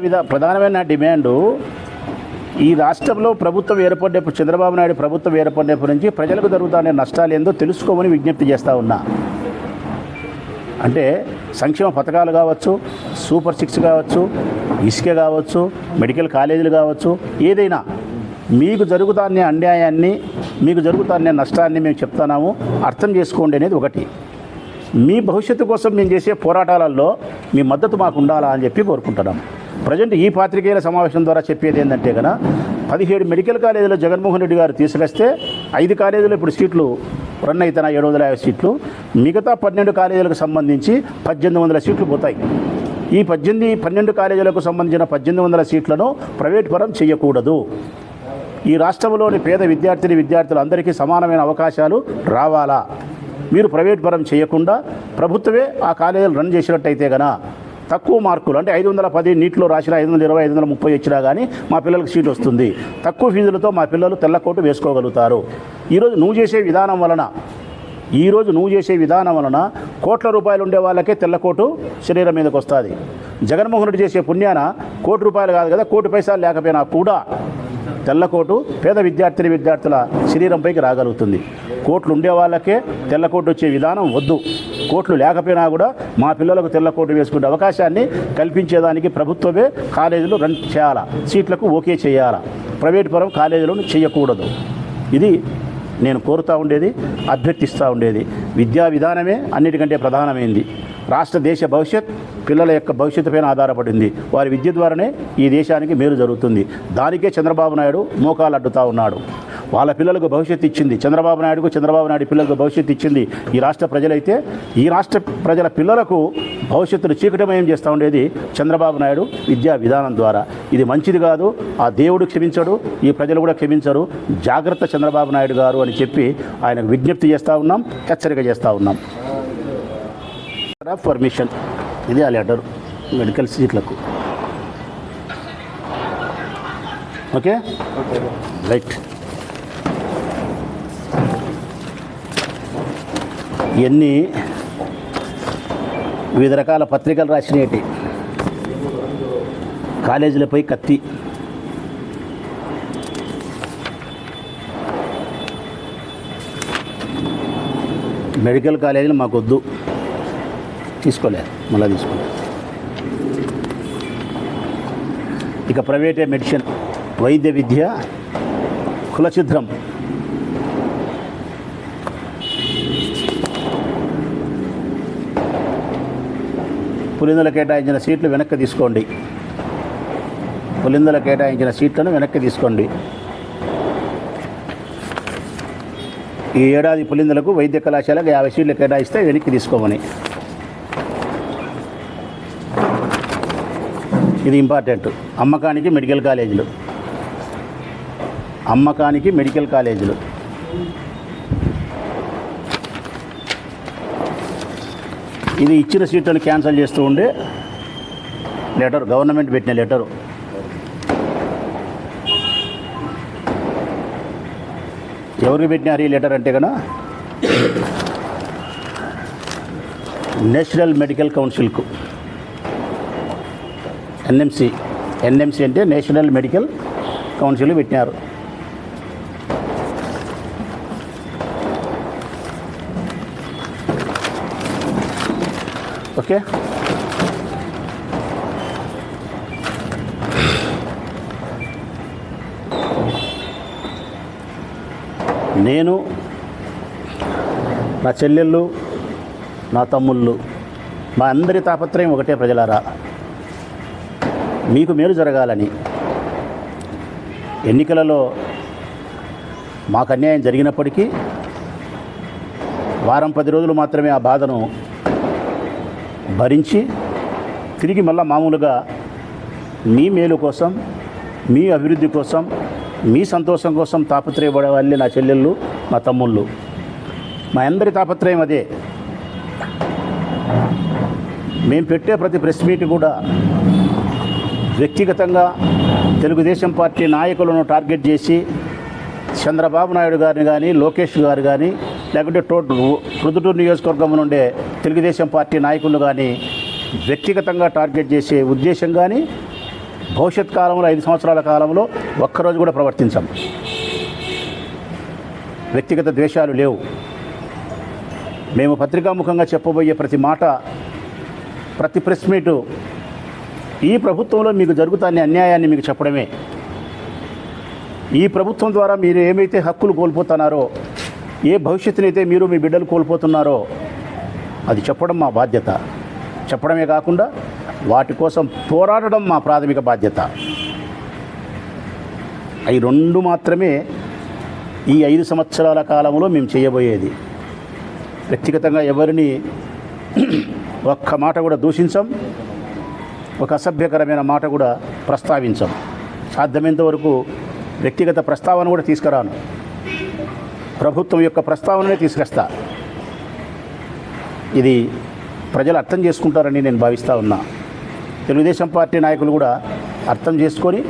విద్యా ప్రధానమైన డిమాండు ఈ రాష్ట్రంలో ప్రభుత్వం ఏర్పడినప్పుడు చంద్రబాబు నాయుడు ప్రభుత్వం ఏర్పడినప్పటి నుంచి ప్రజలకు జరుగుతున్న నష్టాలు ఏందో తెలుసుకోమని విజ్ఞప్తి చేస్తూ ఉన్నా. అంటే సంక్షేమ పథకాలు కావచ్చు సూపర్ సిక్స్ కావచ్చు ఇసుక కావచ్చు మెడికల్ కాలేజీలు కావచ్చు ఏదైనా మీకు జరుగుతానే అన్యాయాన్ని మీకు జరుగుతానే నష్టాన్ని మేము చెప్తున్నాము అర్థం చేసుకోండి అనేది ఒకటి. మీ భవిష్యత్తు కోసం మేము చేసే పోరాటాలలో మీ మద్దతు మాకు ఉండాలా అని చెప్పి కోరుకుంటున్నాం ప్రజెంట్ ఈ పాత్రికేయుల సమావేశం ద్వారా చెప్పేది ఏంటంటే కనుక పదిహేడు మెడికల్ కాలేజీలో జగన్మోహన్ రెడ్డి గారు తీసుకొస్తే ఐదు కాలేజీలో ఇప్పుడు సీట్లు రన్ అవుతున్న ఏడు వందల యాభై సీట్లు. మిగతా పన్నెండు కాలేజీలకు సంబంధించి పద్దెనిమిది వందల సీట్లు పోతాయి. ఈ పద్దెనిమిది పన్నెండు కాలేజీలకు సంబంధించిన పద్దెనిమిది వందల సీట్లను ప్రైవేట్ పరం చేయకూడదు ఈ రాష్ట్రంలోని పేద విద్యార్థిని విద్యార్థులందరికీ సమానమైన అవకాశాలు రావాలా? మీరు ప్రైవేట్ పరం చేయకుండా ప్రభుత్వమే ఆ కాలేజీలు రన్ చేసినట్టయితే గన తక్కువ మార్కులు అంటే ఐదు వందల పది నీటిలో రాసిన ఐదు వందల ఇరవై ఐదు వందల ముప్పై వచ్చినా కానీ మా పిల్లలకు సీట్ వస్తుంది. తక్కువ ఫీజులతో మా పిల్లలు తెల్లకోటు వేసుకోగలుగుతారు. ఈరోజు నువ్వు చేసే విధానం వలన ఈరోజు నువ్వు చేసే విధానం వలన కోట్ల రూపాయలు ఉండే వాళ్ళకే తెల్లకోటు శరీరం మీదకి వస్తుంది. జగన్మోహన్ రెడ్డి చేసే పుణ్యాన కోటి రూపాయలు కాదు కదా కోటి పైసలు లేకపోయినా కూడా తెల్లకోటు పేద విద్యార్థిని విద్యార్థుల శరీరంపైకి రాగలుగుతుంది. కోట్లు ఉండే వాళ్ళకే తెల్లకోటు వచ్చే విధానం వద్దు. కోట్లు లేకపోయినా కూడా మా పిల్లలకు తెల్ల కోట్లు వేసుకునే అవకాశాన్ని కల్పించేదానికి ప్రభుత్వమే కాలేజీలు రన్ చేయాలా? సీట్లకు ఓకే చేయాలా? ప్రైవేట్ పరం కాలేజీలను చేయకూడదు. ఇది నేను కోరుతూ ఉండేది అభ్యర్థిస్తూ ఉండేది. విద్యా విధానమే అన్నిటికంటే ప్రధానమైంది. రాష్ట్ర దేశ భవిష్యత్ పిల్లల యొక్క భవిష్యత్తు పైన ఆధారపడింది. వారి విద్య ద్వారానే ఈ దేశానికి మేలు జరుగుతుంది. దానికే చంద్రబాబు నాయుడు మోకాలు అడ్డుతా ఉన్నాడు. వాళ్ళ పిల్లలకు భవిష్యత్తు ఇచ్చింది. చంద్రబాబు నాయుడుకు చంద్రబాబు నాయుడు పిల్లలకు భవిష్యత్తు ఇచ్చింది ఈ రాష్ట్ర ప్రజలైతే. ఈ రాష్ట్ర ప్రజల పిల్లలకు భవిష్యత్తును చీకటమయం చేస్తూ ఉండేది చంద్రబాబు నాయుడు విద్యా విధానం ద్వారా. ఇది మంచిది కాదు ఆ దేవుడు క్షమించడు ఈ ప్రజలు కూడా క్షమించరు. జాగ్రత్త చంద్రబాబు నాయుడు గారు అని చెప్పి ఆయనకు విజ్ఞప్తి చేస్తూ ఉన్నాం హెచ్చరిక చేస్తూ ఉన్నాం. పర్మిషన్ ఇది ఆ లెటర్ మెడికల్ సీట్లకు. ఓకే? రైట్ ఎన్ని వివిధ రకాల పత్రికలు రాసినవి కాలేజీలపై కత్తి. మెడికల్ కాలేజీలు మాకు వద్దు తీసుకోలేదు. మళ్ళీ తీసుకోలేదు ఇక ప్రైవేటే మెడిసిన్ వైద్య విద్య కులచిద్రం పులిందుల కేటాయించిన సీట్లు వెనక్కి తీసుకోండి. పులిందుల కేటాయించిన సీట్లను వెనక్కి తీసుకోండి. ఈ ఏడాది పులిందులకు వైద్య కళాశాలకు యాభై సీట్లు కేటాయిస్తే వెనక్కి తీసుకోమని. ఇది ఇంపార్టెంట్. అమ్మకానికి మెడికల్ కాలేజీలు. అమ్మకానికి మెడికల్ కాలేజీలు. ఇది ఇచ్చిన సీట్లను క్యాన్సిల్ చేస్తూ ఉండే లెటర్ గవర్నమెంట్ పెట్టిన లెటరు. ఎవరికి పెట్టినారు ఈ లెటర్ అంటే కదా నేషనల్ మెడికల్ కౌన్సిల్కు. ఎన్ఎంసి ఎన్ఎంసి అంటే నేషనల్ మెడికల్ కౌన్సిల్ పెట్టినారు. ఓకే. నేను నా చెల్లెళ్ళు నా తమ్ముళ్ళు మా అందరి తాపత్రయం ఒకటే ప్రజలారా. మీకు మేలు జరగాలని. ఎన్నికలలో మాకు అన్యాయం జరిగినప్పటికీ వారం పది రోజులు మాత్రమే ఆ బాధను భరించి తిరిగి మళ్ళా మామూలుగా మీ మేలు కోసం మీ అభివృద్ధి కోసం మీ సంతోషం కోసం తాపత్రయపడే వాళ్ళే నా చెల్లెళ్ళు మా తమ్ముళ్ళు. మా అందరి తాపత్రయం అదే. మేము పెట్టే ప్రతి ప్రెస్ మీట్ కూడా వ్యక్తిగతంగా తెలుగుదేశం పార్టీ నాయకులను టార్గెట్ చేసి చంద్రబాబు నాయుడు గారిని కానీ లోకేష్ గారు కానీ లేకుంటే టోటల్ ప్రొద్దుటూరు నియోజకవర్గం నుండే తెలుగుదేశం పార్టీ నాయకులు కానీ వ్యక్తిగతంగా టార్గెట్ చేసే ఉద్దేశం కానీ భవిష్యత్ కాలంలో ఐదు సంవత్సరాల కాలంలో ఒక్కరోజు కూడా ప్రవర్తించాం. వ్యక్తిగత ద్వేషాలు లేవు. మేము పత్రికాముఖంగా చెప్పబోయే ప్రతి మాట ప్రతి ప్రెస్ మీటు ఈ ప్రభుత్వంలో మీకు జరుగుతున్న అన్యాయాన్ని మీకు చెప్పడమే. ఈ ప్రభుత్వం ద్వారా మీరు ఏమైతే హక్కులు కోల్పోతున్నారో ఏ భవిష్యత్తునైతే మీరు మీ బిడ్డలు కోల్పోతున్నారో అది చెప్పడం మా బాధ్యత. చెప్పడమే కాకుండా వాటి కోసం పోరాడడం మా ప్రాథమిక బాధ్యత. అవి రెండు మాత్రమే ఈ ఐదు సంవత్సరాల కాలంలో మేము చేయబోయేది. వ్యక్తిగతంగా ఎవరిని ఒక్క మాట కూడా దూషించం ఒక అసభ్యకరమైన మాట కూడా ప్రస్తావించం. సాధ్యమైనంత వరకు వ్యక్తిగత ప్రస్తావన కూడా తీసుకురాను. ప్రభుత్వం యొక్క ప్రస్తావననే తీసుకొస్తా. ఇది ప్రజలు అర్థం చేసుకుంటారని నేను భావిస్తూ ఉన్నా. తెలుగుదేశం పార్టీ నాయకులు కూడా అర్థం చేసుకొని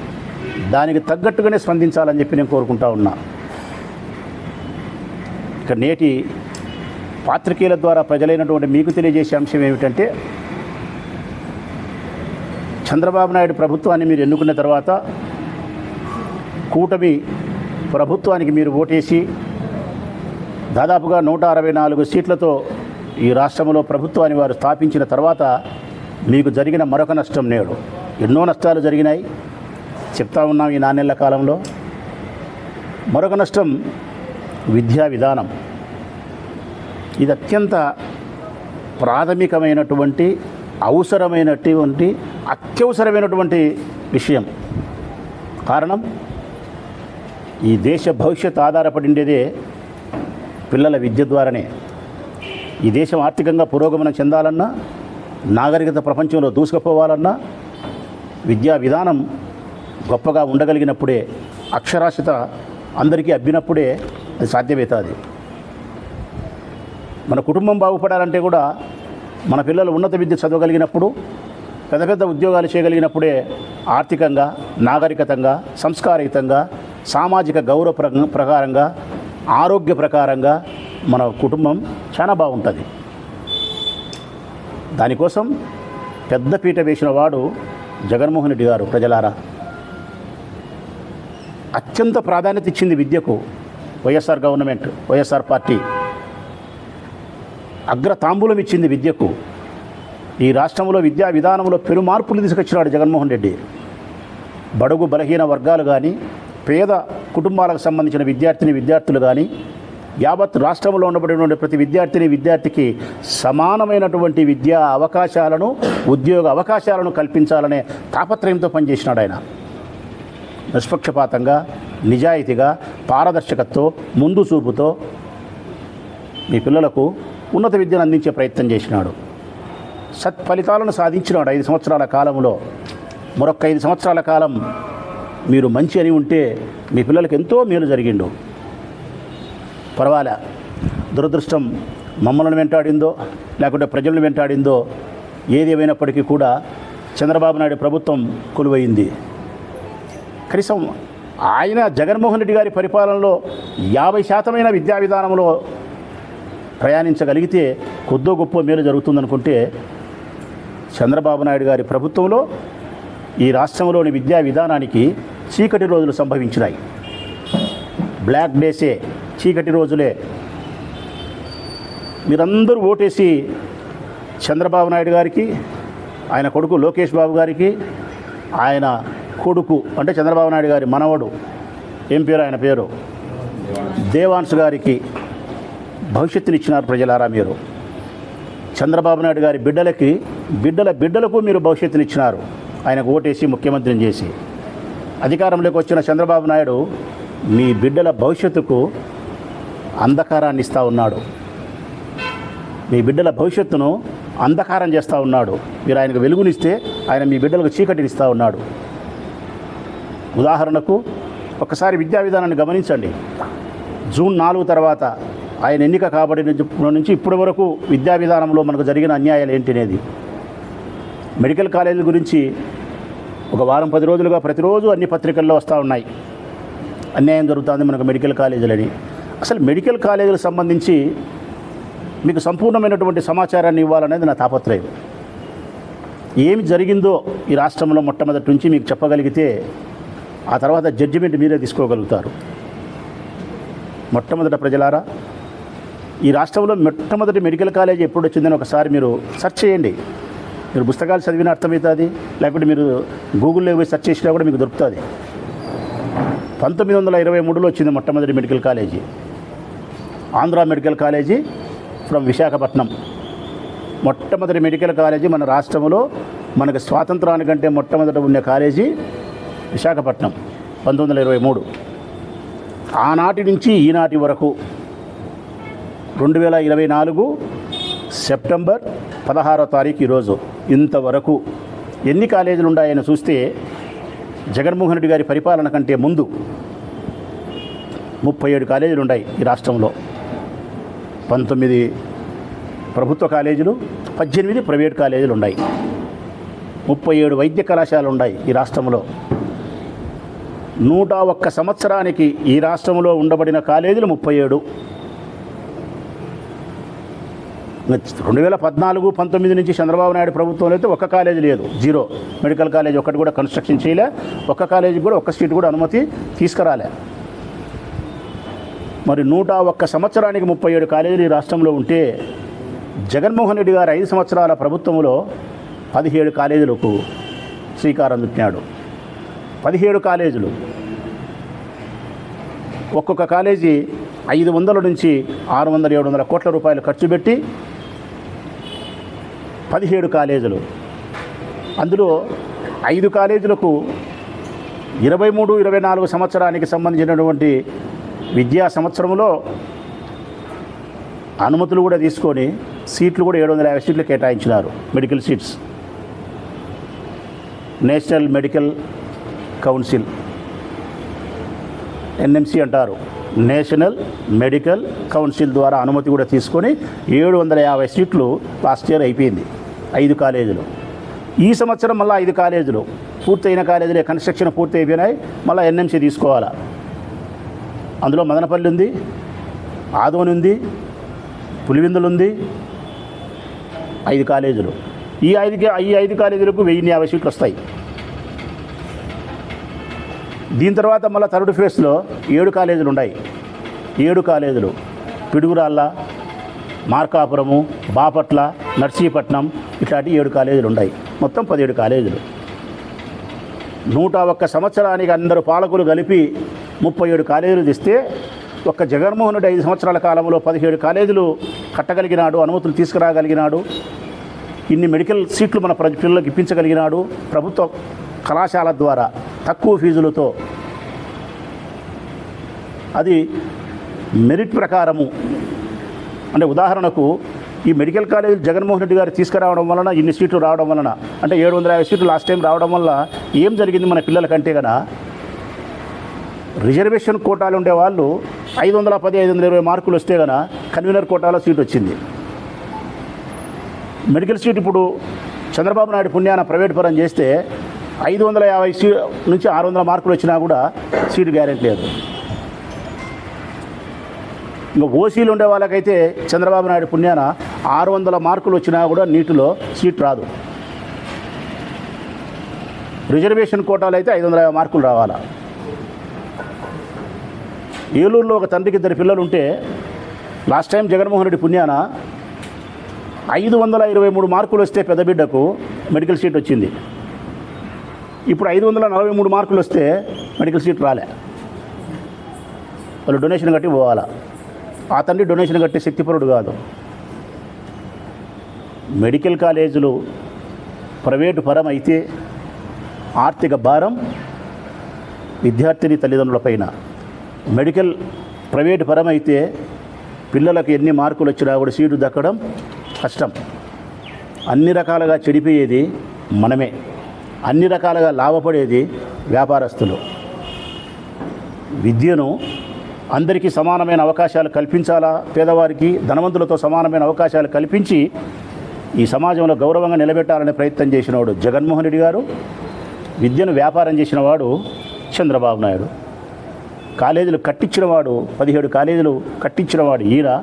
దానికి తగ్గట్టుగానే స్పందించాలని చెప్పి నేను కోరుకుంటా ఉన్నా. ఇక నేటి పాత్రికేయుల ద్వారా ప్రజలైనటువంటి మీకు తెలియజేసే అంశం ఏమిటంటే చంద్రబాబు నాయుడు ప్రభుత్వాన్ని మీరు ఎన్నుకున్న తర్వాత కూటమి ప్రభుత్వానికి మీరు ఓటేసి దాదాపుగా నూట అరవై నాలుగు సీట్లతో ఈ రాష్ట్రంలో ప్రభుత్వాన్ని వారు స్థాపించిన తర్వాత మీకు జరిగిన మరొక నష్టం నేడు. ఎన్నో నష్టాలు జరిగినాయి. చెప్తా ఉన్నాం ఈ నాణ్యల కాలంలో. మరొక నష్టం విద్యా విధానం. ఇది అత్యంత ప్రాథమికమైనటువంటి అవసరమైనటువంటి అత్యవసరమైనటువంటి విషయం. కారణం ఈ దేశ భవిష్యత్ ఆధారపడిండేదే పిల్లల విద్య ద్వారానే. ఈ దేశం ఆర్థికంగా పురోగమనం చెందాలన్నా నాగరికత ప్రపంచంలో దూసుకుపోవాలన్నా విద్యా విధానం గొప్పగా ఉండగలిగినప్పుడే అక్షరాస్యత అందరికీ అబ్బినప్పుడే అది సాధ్యమవుతుంది. మన కుటుంబం బాగుపడాలంటే కూడా మన పిల్లలు ఉన్నత విద్య చదవగలిగినప్పుడు పెద్ద పెద్ద ఉద్యోగాలు చేయగలిగినప్పుడే ఆర్థికంగా నాగరికతంగా సంస్కారయుతంగా సామాజిక గౌరవ ప్ర- ప్రకారంగా ఆరోగ్య ప్రకారంగా మన కుటుంబం చాలా బాగుంటుంది. దానికోసం పెద్ద పీట వేసిన వాడు జగన్మోహన్ రెడ్డి గారు ప్రజలారా. అత్యంత ప్రాధాన్యత ఇచ్చింది విద్యకు వైఎస్ఆర్ గవర్నమెంట్ వైఎస్ఆర్ పార్టీ. అగ్ర తాంబూలం ఇచ్చింది విద్యకు. ఈ రాష్ట్రంలో విద్యా విధానంలో పెను మార్పులు తీసుకొచ్చినాడు జగన్మోహన్ రెడ్డి. బడుగు బలహీన వర్గాలు కానీ పేద కుటుంబాలకు సంబంధించిన విద్యార్థిని విద్యార్థులు కానీ యావత్ రాష్ట్రంలో ఉండబడినటువంటి ప్రతి విద్యార్థిని విద్యార్థికి సమానమైనటువంటి విద్యా అవకాశాలను ఉద్యోగ అవకాశాలను కల్పించాలనే తాపత్రయంతో పనిచేసినాడు ఆయన. నిష్పక్షపాతంగా నిజాయితీగా పారదర్శకతతో ముందు చూపుతో మీ పిల్లలకు ఉన్నత విద్యను అందించే ప్రయత్నం చేసినాడు. సత్ఫలితాలను సాధించినాడు ఐదు సంవత్సరాల కాలంలో. మరొక ఐదు సంవత్సరాల కాలం మీరు మంచి అని ఉంటే మీ పిల్లలకు ఎంతో మేలు జరిగిండు. పర్వాలే. దురదృష్టం మమ్మల్ని వెంటాడిందో లేకుంటే ప్రజలను వెంటాడిందో ఏది ఏమైనప్పటికీ కూడా చంద్రబాబు నాయుడు ప్రభుత్వం కొలువైంది. కనీసం ఆయన జగన్మోహన్ రెడ్డి గారి పరిపాలనలో యాభై శాతమైన విద్యా విధానంలో ప్రయాణించగలిగితే కొద్దో గొప్ప మేలు జరుగుతుందనుకుంటే చంద్రబాబు నాయుడు గారి ప్రభుత్వంలో ఈ రాష్ట్రంలోని విద్యా విధానానికి చీకటి రోజులు సంభవించినాయి. బ్లాక్ డేసే చీకటి రోజులే. మీరందరూ ఓటేసి చంద్రబాబు నాయుడు గారికి ఆయన కొడుకు లోకేష్ బాబు గారికి ఆయన కొడుకు అంటే చంద్రబాబు నాయుడు గారి మనవడు ఏం పేరు ఆయన పేరు? దేవాన్స్ గారికి భవిష్యత్తునిచ్చినారు ప్రజలారా మీరు. చంద్రబాబు నాయుడు గారి బిడ్డలకి బిడ్డల బిడ్డలకు మీరు భవిష్యత్తునిచ్చినారు. ఆయనకు ఓటేసి ముఖ్యమంత్రిని చేసి. అధికారంలోకి వచ్చిన చంద్రబాబు నాయుడు మీ బిడ్డల భవిష్యత్తుకు అంధకారాన్ని ఇస్తూ ఉన్నాడు. మీ బిడ్డల భవిష్యత్తును అంధకారం చేస్తూ ఉన్నాడు. మీరు ఆయనకు వెలుగునిస్తే ఆయన మీ బిడ్డలకు చీకటిని ఇస్తూ ఉన్నాడు. ఉదాహరణకు ఒకసారి విద్యా విధానాన్ని గమనించండి. జూన్ నాలుగు తర్వాత ఆయన ఎన్నిక కాబడి నుంచి ఇప్పటి వరకు విద్యా విధానంలో మనకు జరిగిన అన్యాయాలు ఏంటి అనేది మెడికల్ కాలేజీల గురించి ఒక వారం పది రోజులుగా ప్రతిరోజు అన్ని పత్రికల్లో వస్తూ ఉన్నాయి. అన్యాయం జరుగుతుంది మనకు మెడికల్ కాలేజీలని. అసలు మెడికల్ కాలేజీలకు సంబంధించి మీకు సంపూర్ణమైనటువంటి సమాచారాన్ని ఇవ్వాలనేది నా తాపత్రయం. ఏమి జరిగిందో ఈ రాష్ట్రంలో మొట్టమొదటి నుంచి మీకు చెప్పగలిగితే ఆ తర్వాత జడ్జిమెంట్ మీరే తీసుకోగలుగుతారు. మొట్టమొదట ప్రజలారా ఈ రాష్ట్రంలో మొట్టమొదటి మెడికల్ కాలేజ్ ఎప్పుడు వచ్చిందని ఒకసారి మీరు సెర్చ్ చేయండి. మీరు పుస్తకాలు చదివిన అర్థమవుతుంది లేకపోతే మీరు గూగుల్లో పోయి సెర్చ్ చేసినా కూడా మీకు దొరుకుతుంది. పంతొమ్మిది వందల ఇరవై మూడులో వచ్చింది మొట్టమొదటి medical college. Andhra medical college from Visakhapatnam. మొట్టమొదటి మెడికల్ కాలేజీ మన రాష్ట్రంలో మనకు స్వాతంత్రానికంటే మొట్టమొదట ఉన్న కాలేజీ విశాఖపట్నం పంతొమ్మిది వందల ఇరవై మూడు. ఆనాటి నుంచి ఈనాటి వరకు రెండు వేల ఇరవై నాలుగు సెప్టెంబర్ పదహారో తారీఖు ఈరోజు ఇంతవరకు ఎన్ని కాలేజీలు ఉన్నాయని చూస్తే జగన్మోహన్ రెడ్డి గారి పరిపాలన కంటే ముందు ముప్పై ఏడు కాలేజీలు ఉన్నాయి ఈ రాష్ట్రంలో. పంతొమ్మిది ప్రభుత్వ కాలేజీలు పద్దెనిమిది ప్రైవేట్ కాలేజీలు ఉన్నాయి. ముప్పై ఏడు వైద్య కళాశాలలు ఉన్నాయి ఈ రాష్ట్రంలో. నూట ఒక్క సంవత్సరానికి ఈ రాష్ట్రంలో ఉండబడిన కాలేజీలు ముప్పై ఏడు. రెండు వేల పద్నాలుగు పంతొమ్మిది నుంచి చంద్రబాబు నాయుడు ప్రభుత్వంలో అయితే ఒక్క కాలేజీ లేదు జీరో. మెడికల్ కాలేజ్ ఒకటి కూడా కన్స్ట్రక్షన్ చేయలే ఒక్క కాలేజీకి కూడా ఒక్క సీటు కూడా అనుమతి తీసుకురాలే. మరి నూట ఒక్క సంవత్సరానికి ముప్పై ఏడు కాలేజీలు ఈ రాష్ట్రంలో ఉంటే జగన్మోహన్ రెడ్డి గారు ఐదు సంవత్సరాల ప్రభుత్వంలో పదిహేడు కాలేజీలకు శ్రీకారం చుట్టినాడు. పదిహేడు కాలేజీలు. ఒక్కొక్క కాలేజీ ఐదు వందల నుంచి ఆరు వందల ఏడు వందల కోట్ల రూపాయలు ఖర్చు పెట్టి పదిహేడు కాలేజీలు. అందులో ఐదు కాలేజీలకు ఇరవై మూడు ఇరవై నాలుగు సంవత్సరానికి సంబంధించినటువంటి విద్యా సంవత్సరంలో అనుమతులు కూడా తీసుకొని సీట్లు కూడా ఏడు వందల యాభై సీట్లు కేటాయించినారు medical seats national medical council NMC అంటారు. నేషనల్ మెడికల్ కౌన్సిల్ ద్వారా అనుమతి కూడా తీసుకొని ఏడు వందల యాభై సీట్లు లాస్ట్ ఇయర్ అయిపోయింది ఐదు కాలేజీలు. ఈ సంవత్సరం మళ్ళీ ఐదు కాలేజీలు పూర్తయిన కాలేజీలే కన్స్ట్రక్షన్ పూర్తి అయిపోయినాయి మళ్ళీ ఎన్ఎంసి తీసుకోవాలా. అందులో మదనపల్లి ఉంది ఆదోని ఉంది పులివిందులు ఉంది ఐదు కాలేజీలు. ఈ ఐదు ఈ ఐదు కాలేజీలకు వెయ్యి యాభై సీట్లు వస్తాయి. దీని తర్వాత మళ్ళీ థర్డ్ ఫేజ్లో ఏడు కాలేజీలు ఉన్నాయి. ఏడు కాలేజీలు. పిడుగురాళ్ళ మార్కాపురము బాపట్ల నర్సీపట్నం ఇట్లాంటి ఏడు కాలేజీలు ఉన్నాయి. మొత్తం పదిహేడు కాలేజీలు. నూట ఒక్క సంవత్సరానికి అందరు పాలకులు కలిపి ముప్పై ఏడు కాలేజీలు తెస్తే ఒక్క జగన్మోహన్ రెడ్డి ఐదు సంవత్సరాల కాలంలో పదిహేడు కాలేజీలు కట్టగలిగినాడు అనుమతులు తీసుకురాగలిగినాడు ఇన్ని మెడికల్ సీట్లు మన పిల్లలకు ఇప్పించగలిగినాడు ప్రభుత్వ కళాశాల ద్వారా తక్కువ ఫీజులతో. అది మెరిట్ ప్రకారము. అంటే ఉదాహరణకు ఈ మెడికల్ కాలేజ్ జగన్మోహన్ రెడ్డి గారు తీసుకురావడం వలన ఇన్ని సీట్లు రావడం వలన అంటే ఏడు వందల యాభై సీట్లు లాస్ట్ టైం రావడం వల్ల ఏం జరిగింది మన పిల్లలకంటే కదా రిజర్వేషన్ కోటాలు ఉండే వాళ్ళు ఐదు వందల పది ఐదు వందల ఇరవై మార్కులు వస్తే గన కన్వీనర్ కోటాలో సీట్ వచ్చింది. మెడికల్ సీట్ ఇప్పుడు చంద్రబాబు నాయుడు పుణ్యాన ప్రైవేట్ పరం చేస్తే ఐదు వందల యాభై సీ నుంచి ఆరు వందల మార్కులు వచ్చినా కూడా సీటు గ్యారెంటీ లేదు. ఇంకా ఓసీలు ఉండే వాళ్ళకైతే చంద్రబాబు నాయుడు పుణ్యాన ఆరు వందల మార్కులు వచ్చినా కూడా నీటిలో సీట్ రాదు. రిజర్వేషన్ కోటాలు అయితే ఐదు వందల యాభై మార్కులు రావాలా? ఏలూరులో ఒక తండ్రికి ఇద్దరు పిల్లలు ఉంటే లాస్ట్ టైం జగన్మోహన్ రెడ్డి పుణ్యాన ఐదు వందల ఇరవై మూడు మార్కులు వస్తే పెద్ద బిడ్డకు మెడికల్ సీట్ వచ్చింది. ఇప్పుడు ఐదు వందల నలభై మూడు మార్కులు వస్తే మెడికల్ సీట్ రాలే. వాళ్ళు డొనేషన్ కట్టి పోవాలా? ఆ తండ్రి డొనేషన్ కట్టే శక్తిపరుడు కాదు. మెడికల్ కాలేజీలు ప్రైవేటు పరం అయితే ఆర్థిక భారం విద్యార్థిని తల్లిదండ్రులపైన మెడికల్ ప్రైవేట్ పరమైతే పిల్లలకు ఎన్ని మార్కులు వచ్చినా కూడా సీటు దక్కడం కష్టం. అన్ని రకాలుగా చెడిపోయేది మనమే. అన్ని రకాలుగా లాభపడేది వ్యాపారస్తులు. విద్యను అందరికీ సమానమైన అవకాశాలు కల్పించాలా? పేదవారికి ధనవంతులతో సమానమైన అవకాశాలు కల్పించి ఈ సమాజంలో గౌరవంగా నిలబెట్టాలనే ప్రయత్నం చేసినవాడు జగన్మోహన్ రెడ్డి గారు. విద్యను వ్యాపారం చేసినవాడు చంద్రబాబు నాయుడు. కాలేజీలు కట్టించినవాడు పదిహేడు కాలేజీలు కట్టించినవాడు ఈయన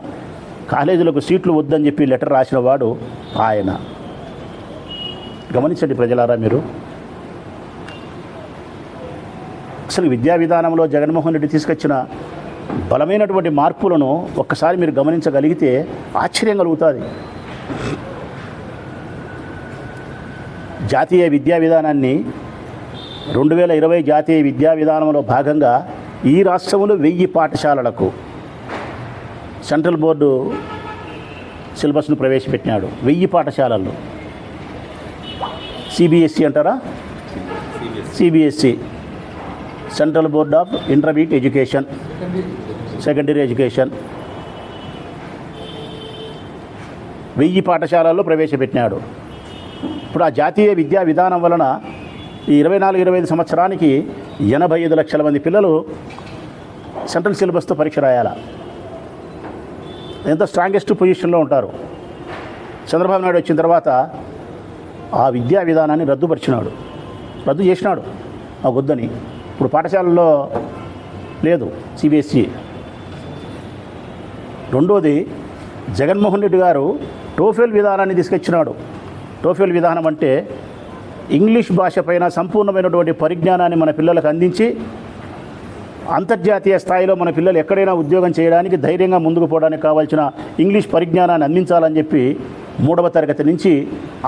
కాలేజీలకు సీట్లు వద్దని చెప్పి లెటర్ రాసినవాడు ఆయన. గమనించండి ప్రజలారా మీరు. అసలు విద్యా విధానంలో జగన్మోహన్ రెడ్డి తీసుకొచ్చిన బలమైనటువంటి మార్పులను ఒక్కసారి మీరు గమనించగలిగితే ఆశ్చర్యం కలుగుతుంది. జాతీయ విద్యా విధానాన్ని రెండు వేల ఇరవై జాతీయ విద్యా విధానంలో భాగంగా ఈ రాష్ట్రంలో వెయ్యి పాఠశాలలకు సెంట్రల్ బోర్డు సిలబస్ను ప్రవేశపెట్టినాడు. వెయ్యి పాఠశాలల్లో. సిబిఎస్సి అంటారా? CBSE central board of intermediate education secondary education. వెయ్యి పాఠశాలల్లో ప్రవేశపెట్టినాడు. ఇప్పుడు ఆ జాతీయ విద్యా విధానం వలన ఈ ఇరవై నాలుగు ఇరవై ఐదు సంవత్సరానికి ఎనభై ఐదు లక్షల మంది పిల్లలు సెంట్రల్ సిలబస్తో పరీక్ష రాయాలా? ఎంత స్ట్రాంగెస్ట్ పొజిషన్లో ఉంటారు? చంద్రబాబు నాయుడు వచ్చిన తర్వాత ఆ విద్యా విధానాన్ని రద్దుపరిచినాడు. రద్దు చేసినాడు. ఆ వద్దని. ఇప్పుడు పాఠశాలల్లో లేదు సిబిఎస్ఈ రెండోది జగన్మోహన్ రెడ్డి గారు టోఫెల్ విధానాన్ని తీసుకొచ్చినాడు. టోఫెల్ విధానం అంటే ఇంగ్లీష్ భాష పైన సంపూర్ణమైనటువంటి పరిజ్ఞానాన్ని మన పిల్లలకు అందించి అంతర్జాతీయ స్థాయిలో మన పిల్లలు ఎక్కడైనా ఉద్యోగం చేయడానికి ధైర్యంగా ముందుకు పోవడానికి కావాల్సిన ఇంగ్లీష్ పరిజ్ఞానాన్ని అందించాలని చెప్పి మూడవ తరగతి నుంచి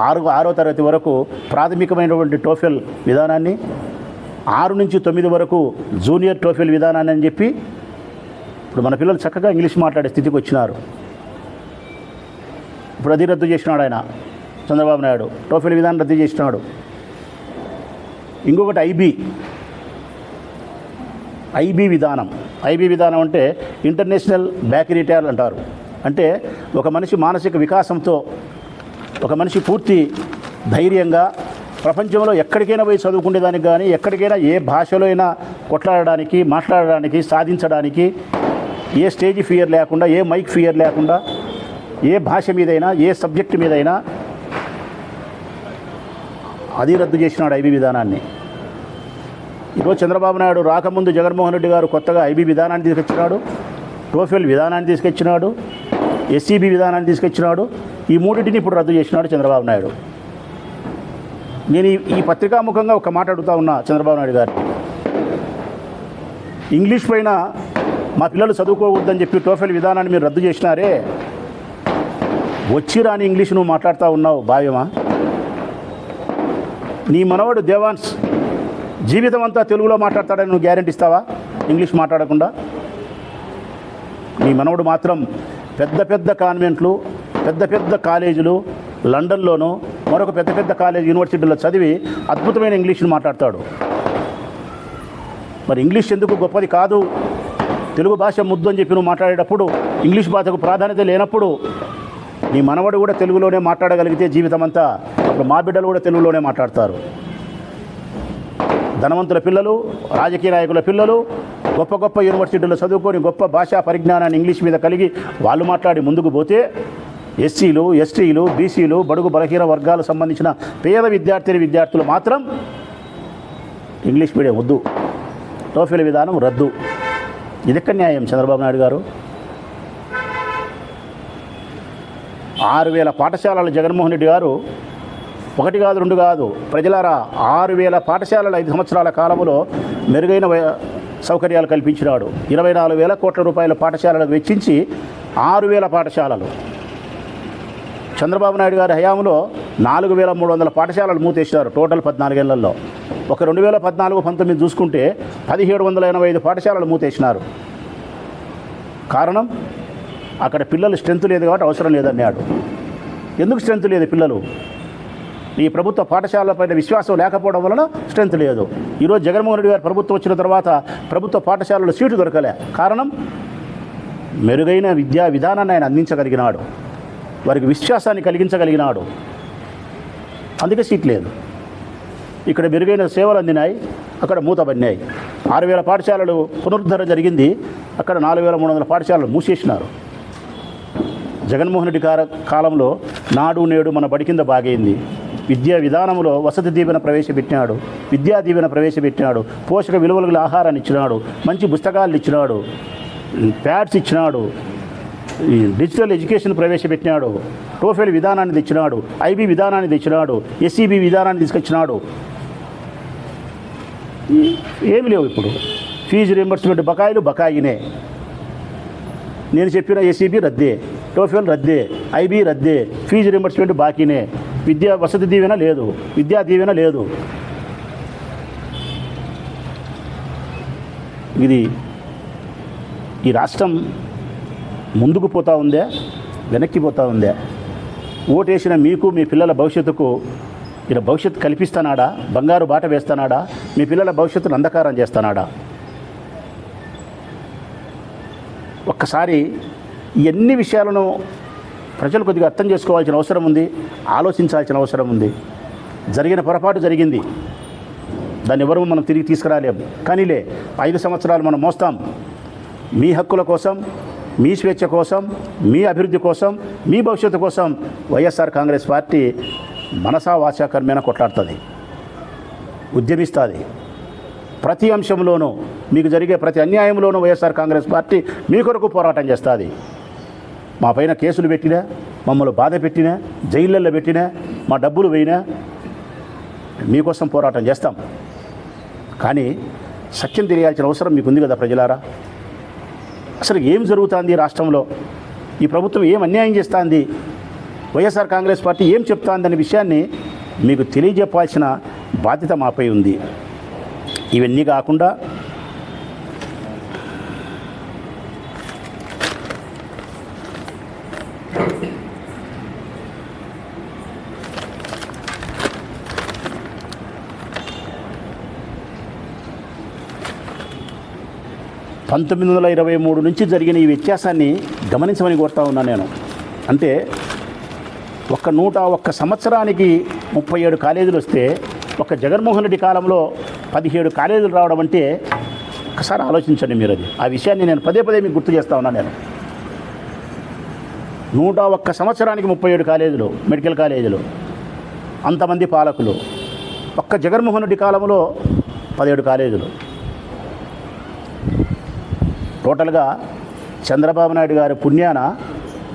ఆరు ఆరో తరగతి వరకు ప్రాథమికమైనటువంటి టోఫెల్ విధానాన్ని ఆరు నుంచి తొమ్మిది వరకు జూనియర్ టోఫెల్ విధానాన్ని అని చెప్పి ఇప్పుడు మన పిల్లలు చక్కగా ఇంగ్లీష్ మాట్లాడే స్థితికి వచ్చినారు. ఇప్పుడు అది రద్దు చేసినాడు ఆయన చంద్రబాబు నాయుడు. టోఫెల్ విధానం రద్దు చేసినాడు. ఇంకొకటి ఐబీ ఐబీ విధానం. ఐబీ విధానం అంటే ఇంటర్నేషనల్ బ్యాక్రీటైల్ అంటారు. అంటే ఒక మనిషి మానసిక వికాసంతో ఒక మనిషి పూర్తి ధైర్యంగా ప్రపంచంలో ఎక్కడికైనా పోయి చదువుకునేదానికి కానీ ఎక్కడికైనా ఏ భాషలో అయినా కొట్లాడడానికి మాట్లాడడానికి సాధించడానికి ఏ స్టేజ్ ఫియర్ లేకుండా ఏ మైక్ ఫియర్ లేకుండా ఏ భాష మీదైనా ఏ సబ్జెక్ట్ మీదైనా అది రద్దు చేసినాడు ఐబీ విధానాన్ని. ఈరోజు చంద్రబాబు నాయుడు రాకముందు జగన్మోహన్ రెడ్డి గారు కొత్తగా ఐబీ విధానాన్ని తీసుకొచ్చినాడు టోఫెల్ విధానాన్ని తీసుకొచ్చినాడు ఎస్సీబీ విధానాన్ని తీసుకొచ్చినాడు ఈ మూడింటిని ఇప్పుడు రద్దు చేసినాడు చంద్రబాబు నాయుడు. నేను ఈ ఈ పత్రికాముఖంగా ఒక మాట అడుగుతా ఉన్నా చంద్రబాబు నాయుడు గారు ఇంగ్లీష్ పైన మా పిల్లలు చదువుకోవద్దని చెప్పి టోఫెల్ విధానాన్ని మీరు రద్దు చేసినారే వచ్చి రాని ఇంగ్లీష్ నువ్వు మాట్లాడుతూ ఉన్నావు భావ్యమా? నీ మనవడు దేవాన్స్ జీవితం అంతా తెలుగులో మాట్లాడతాడని నువ్వు గ్యారెంటీ ఇస్తావా? ఇంగ్లీష్ మాట్లాడకుండా? నీ మనవడు మాత్రం పెద్ద పెద్ద కాన్వెంట్లు పెద్ద పెద్ద కాలేజీలు లండన్లోనూ మరొక పెద్ద పెద్ద కాలేజ్ యూనివర్సిటీలో చదివి అద్భుతమైన ఇంగ్లీష్ని మాట్లాడతాడు. మరి ఇంగ్లీష్ ఎందుకు గొప్పది కాదు? తెలుగు భాష ముద్దు అని చెప్పి నువ్వు మాట్లాడేటప్పుడు ఇంగ్లీష్ భాషకు ప్రాధాన్యత లేనప్పుడు నీ మనవడు కూడా తెలుగులోనే మాట్లాడగలిగితే జీవితం అంతా ఇప్పుడు మా బిడ్డలు కూడా తెలుగులోనే మాట్లాడతారు. ధనవంతుల పిల్లలు రాజకీయ నాయకుల పిల్లలు గొప్ప గొప్ప యూనివర్సిటీల్లో చదువుకొని గొప్ప భాషా పరిజ్ఞానాన్ని ఇంగ్లీష్ మీద కలిగి వాళ్ళు మాట్లాడి ముందుకు పోతే ఎస్సీలు ఎస్టీలు బీసీలు బడుగు బలహీన వర్గాలకు సంబంధించిన పేద విద్యార్థిని విద్యార్థులు మాత్రం ఇంగ్లీష్ మీడియం వద్దు. టోఫీల విధానం రద్దు. ఇదిక్క న్యాయం? చంద్రబాబు నాయుడు గారు? ఆరు వేల పాఠశాలలు జగన్మోహన్ రెడ్డి గారు ఒకటి కాదు రెండు కాదు. ప్రజలారా ఆరు వేల పాఠశాలల ఐదు సంవత్సరాల కాలంలో మెరుగైన సౌకర్యాలు కల్పించినాడు. ఇరవై నాలుగు వేల కోట్ల రూపాయల పాఠశాలలకు వెచ్చించి ఆరు వేల పాఠశాలలు. చంద్రబాబు నాయుడు గారి హయాంలో నాలుగు వేల మూడు వందల పాఠశాలలు మూతేసినారు టోటల్ పద్నాలుగేళ్ళలో. ఒక రెండు వేల పద్నాలుగు పంతొమ్మిది చూసుకుంటే పదిహేడు వందల ఎనభై ఐదు పాఠశాలలు మూతేసినారు. కారణం? అక్కడ పిల్లలు స్ట్రెంత్ లేదు కాబట్టి అవసరం లేదన్నాడు. ఎందుకు స్ట్రెంత్ లేదు పిల్లలు? ఈ ప్రభుత్వ పాఠశాలపైన విశ్వాసం లేకపోవడం వలన స్ట్రెంత్ లేదు. ఈరోజు జగన్మోహన్ రెడ్డి గారు ప్రభుత్వం వచ్చిన తర్వాత ప్రభుత్వ పాఠశాలలో సీటు దొరకలే. కారణం మెరుగైన విద్యా విధానాన్ని ఆయన అందించగలిగినాడు. వారికి విశ్వాసాన్ని కలిగించగలిగినాడు. అందుకే సీట్ లేదు. ఇక్కడ మెరుగైన సేవలు అందినాయి అక్కడ మూతబడినాయి ఆరు వేల పాఠశాలలు పునరుద్ధరణ జరిగింది అక్కడ నాలుగు వేల మూడు వందల పాఠశాలలు మూసేసినారు. జగన్మోహన్ రెడ్డి కాలంలో నాడు నేడు మన బడి కింద బాగైంది. విద్యా విధానంలో వసతి దీవెన ప్రవేశపెట్టినాడు విద్యా దీవెన ప్రవేశపెట్టినాడు పోషక విలువలు గల ఆహారాన్ని ఇచ్చినాడు మంచి పుస్తకాలు ఇచ్చినాడు ప్యాడ్స్ ఇచ్చినాడు డిజిటల్ ఎడ్యుకేషన్ ప్రవేశపెట్టినాడు టోఫెల్ విధానాన్ని తెచ్చినాడు ఐబీ విధానాన్ని తెచ్చినాడు ఎస్సీబీ విధానాన్ని తీసుకొచ్చినాడు. ఏమి లేవు ఇప్పుడు. ఫీజు రియంబర్స్మెంట్ బకాయిలు బకాయినే. నేను చెప్పిన ఎస్సీబీ రద్దే టోఫెల్ రద్దే ఐబీ రద్దే ఫీజు రియంబర్స్మెంట్ బాకీనే. విద్యా వసతి దీవెన లేదు. విద్యా దీవెన లేదు. ఇది ఈ రాష్ట్రం ముందుకు పోతా ఉందే వెనక్కి పోతా ఉందే. ఓటేసిన మీకు మీ పిల్లల భవిష్యత్తుకు ఇలా భవిష్యత్తు కల్పిస్తానాడా? బంగారు బాట వేస్తానాడా? మీ పిల్లల భవిష్యత్తును అంధకారం చేస్తానాడా? ఒక్కసారి ఎన్ని విషయాలను ప్రజలు కొద్దిగా అర్థం చేసుకోవాల్సిన అవసరం ఉంది ఆలోచించాల్సిన అవసరం ఉంది. జరిగిన పొరపాటు జరిగింది. దాన్ని ఎవరు మనం తిరిగి తీసుకురాలేము కానీలే ఐదు సంవత్సరాలు మనం మోస్తాం. మీ హక్కుల కోసం మీ స్వేచ్ఛ కోసం మీ అభివృద్ధి కోసం మీ భవిష్యత్తు కోసం వైఎస్ఆర్ కాంగ్రెస్ పార్టీ మనసా వాచాకర్మేన కొట్లాడుతుంది. ఉద్యమిస్తుంది. ప్రతి అంశంలోనూ మీకు జరిగే ప్రతి అన్యాయంలోనూ వైఎస్ఆర్ కాంగ్రెస్ పార్టీ మీ కొరకు పోరాటం చేస్తుంది. మా పైన కేసులు పెట్టినా మమ్మల్ని బాధ పెట్టినా జైళ్ళల్లో పెట్టినా మా డబ్బులు పోయినా మీకోసం పోరాటం చేస్తాం. కానీ సత్యం తెలియాల్సిన అవసరం మీకుంది కదా ప్రజలారా? అసలు ఏం జరుగుతుంది రాష్ట్రంలో? ఈ ప్రభుత్వం ఏం అన్యాయం చేస్తుంది? వైఎస్ఆర్ కాంగ్రెస్ పార్టీ ఏం చెప్తాందనే విషయాన్ని మీకు తెలియజెప్పాల్సిన బాధ్యత మాపై ఉంది. ఇవన్నీ కాకుండా పంతొమ్మిది వందల ఇరవై మూడు నుంచి జరిగిన ఈ వ్యత్యాసాన్ని గమనించమని కోరుతా ఉన్నాను నేను. అంటే ఒక నూట ఒక్క సంవత్సరానికి ముప్పై ఏడు కాలేజీలు వస్తే ఒక జగన్మోహన్ రెడ్డి కాలంలో పదిహేడు కాలేజీలు రావడం అంటే ఒకసారి ఆలోచించండి మీరు అది. ఆ విషయాన్ని నేను పదే పదే మీకు గుర్తు చేస్తా ఉన్నాను నేను. నూట ఒక్క సంవత్సరానికి ముప్పై ఏడు కాలేజీలు మెడికల్ కాలేజీలు అంతమంది పాలకులు ఒక్క జగన్మోహన్ రెడ్డి కాలంలో పదిహేడు కాలేజీలు. టోటల్గా చంద్రబాబు నాయుడు గారి పుణ్యాన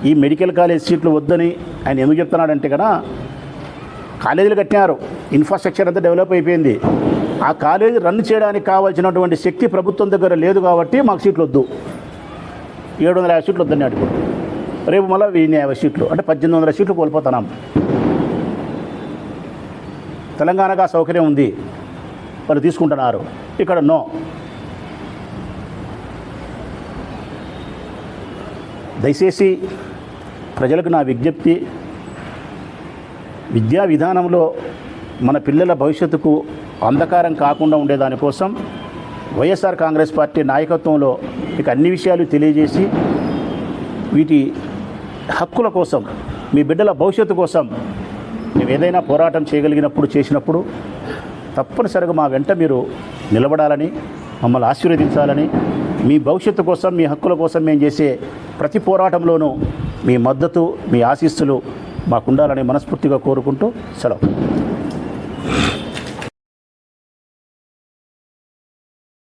ఈ మెడికల్ కాలేజ్ సీట్లు వద్దని ఆయన ఎందుకు చెప్తున్నాడంటే కదా కాలేజీలు కట్టినారు ఇన్ఫ్రాస్ట్రక్చర్ అంతా డెవలప్ అయిపోయింది. ఆ కాలేజీ రన్ చేయడానికి కావాల్సినటువంటి శక్తి ప్రభుత్వం దగ్గర లేదు కాబట్టి మాకు సీట్లు వద్దు. ఏడు వందల యాభై సీట్లు వద్దన్నాడు ఇప్పుడు రేపు మళ్ళీ వెయ్యి యాభై సీట్లు అంటే పద్దెనిమిది వందల సీట్లు కోల్పోతున్నాం. తెలంగాణకు ఆ సౌకర్యం ఉంది వాళ్ళు తీసుకుంటున్నారు. ఇక్కడ నో. దయచేసి ప్రజలకు నా విజ్ఞప్తి విద్యా విధానంలో మన పిల్లల భవిష్యత్తుకు అంధకారం కాకుండా ఉండేదానికోసం వైఎస్ఆర్ కాంగ్రెస్ పార్టీ నాయకత్వంలో మీకు అన్ని విషయాలు తెలియజేసి వీటి హక్కుల కోసం మీ బిడ్డల భవిష్యత్తు కోసం మేము ఏదైనా పోరాటం చేయగలిగినప్పుడు చేసినప్పుడు తప్పనిసరిగా మా వెంట మీరు నిలబడాలని మమ్మల్ని ఆశీర్వదించాలని మీ భవిష్యత్తు కోసం మీ హక్కుల కోసం మేము చేసే ప్రతి పోరాటంలోనూ మీ మద్దతు మీ ఆశీస్సులు మాకుండాలని మనస్ఫూర్తిగా కోరుకుంటూ సెలవు.